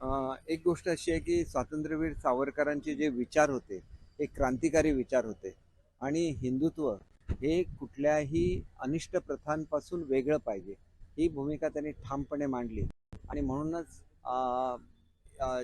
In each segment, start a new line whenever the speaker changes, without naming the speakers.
एक गोष्ट अशी आहे की स्वातंत्र्यवीर सावरकरांचे जे विचार होते हे क्रांतिकारी विचार होते आणि हिंदुत्व हे कुठल्याही अनिष्ट प्रथांपासून वेगळं पाहिजे ही भूमिका त्यांनी ठामपणे मांडली. आणि म्हणूनच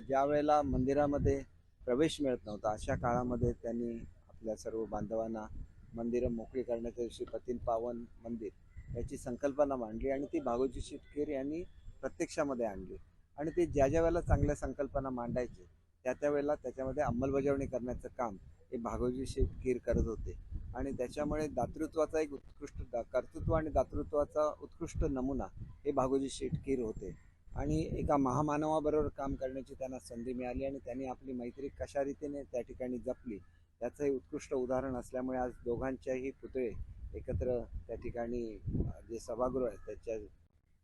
ज्या वेळेला मंदिरामध्ये प्रवेश मिळत नव्हता अशा काळामध्ये त्यांनी आपल्या सर्व बांधवांना मंदिरं मोकळी करण्याच्या दिवशी पतीन पावन मंदिर याची संकल्पना मांडली आणि ती भागोजी शिटकेर यांनी प्रत्यक्षामध्ये आणली. आणि ते ज्या ज्या वेळेला चांगल्या संकल्पना मांडायचे त्या त्या वेळेला त्याच्यामध्ये अंमलबजावणी करण्याचं काम हे भागोजी शेटकीर करत होते. आणि त्याच्यामुळे दातृत्वाचा एक उत्कृष्ट दा- कर्तृत्व आणि दातृत्वाचा उत्कृष्ट नमुना हे भागोजी शेटकीर होते. आणि एका महामानवाबरोबर काम करण्याची त्यांना संधी मिळाली आणि त्यांनी आपली मैत्री कशा रीतीने त्या ठिकाणी जपली त्याचं हे उत्कृष्ट उदाहरण असल्यामुळे आज दोघांच्याही पुतळे एकत्र त्या ठिकाणी जे सभागृह आहे त्याच्या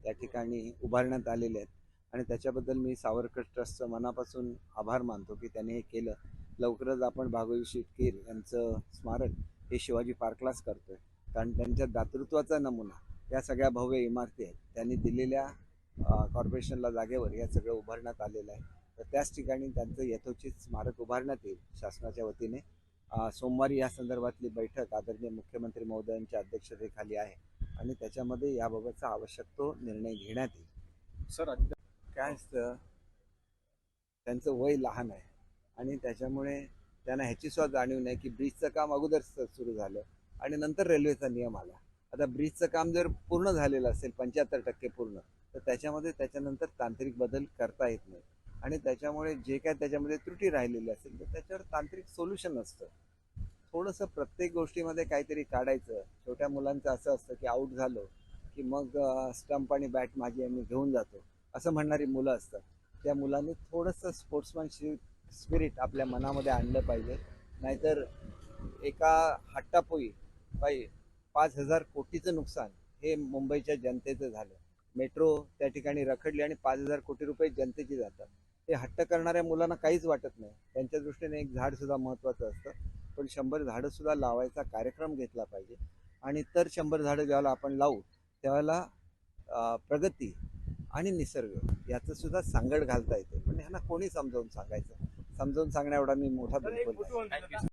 त्या ठिकाणी उभारण्यात आलेले आहेत. आणि त्याच्याबद्दल मी सावरकर ट्रस्टचं मनापासून आभार मानतो की त्यांनी हे केलं. लवकरच आपण भागवी शिटकीर यांचं स्मारक हे शिवाजी पार्कलाच आहे कारण त्यांच्या दातृत्वाचा नमुना या सगळ्या भव्य इमारती आहेत. त्यांनी दिलेल्या कॉर्पोरेशनला जागेवर या सगळं उभारण्यात आलेलं आहे. तर त्याच ठिकाणी त्यांचं यथोचित स्मारक उभारण्यात येईल शासनाच्या वतीने. सोमवारी या संदर्भातली बैठक आदरणीय मुख्यमंत्री महोदयांच्या अध्यक्षतेखाली आहे आणि त्याच्यामध्ये याबाबतचा आवश्यक तो निर्णय घेण्यात येईल.
सर
काय असतं? त्यांचं वय लहान आहे. आणि त्याच्यामुळे त्यांना ह्याची सुद्धा जाणीव नाही की ब्रिजचं काम अगोदर सुरू झालं आणि नंतर रेल्वेचा नियम आला. आता ब्रिजचं काम जर पूर्ण झालेलं असेल पंच्याहत्तर टक्के पूर्ण तर त्याच्यामध्ये त्याच्यानंतर तांत्रिक बदल करता येत नाही. आणि त्याच्यामुळे जे काय त्याच्यामध्ये त्रुटी राहिलेली असेल तर त्याच्यावर तांत्रिक सोल्युशन असतं थोडंसं प्रत्येक गोष्टीमध्ये काहीतरी काढायचं. छोट्या मुलांचं असं असतं की आऊट झालो की मग स्टंप आणि बॅट माझी आम्ही घेऊन जातो. असं म्हणणारी मुलं असतात. त्या मुलांनी थोडंसं स्पोर्ट्समॅनशिप स्पिरिट आपल्या मनामध्ये आणलं पाहिजे. नाहीतर एका हट्टापोई पायी पाच हजार कोटीचं नुकसान हे मुंबईच्या जनतेचं झालं. मेट्रो त्या ठिकाणी रखडली आणि पाच हजार कोटी रुपये जनतेची जातात. हे हट्ट करणाऱ्या मुलांना काहीच वाटत नाही. त्यांच्या दृष्टीने एक झाडसुद्धा महत्त्वाचं असतं. पण शंभर झाडंसुद्धा लावायचा कार्यक्रम घेतला पाहिजे. आणि तर शंभर झाडं ज्यावेळेला आपण लावू त्यावेळेला प्रगती आणि निसर्ग याचं सुद्धा सांगड घालता येते. पण ह्यांना कोणी समजावून सांगायचं? समजावून सांगण्या एवढा मी मोठा बिलकुल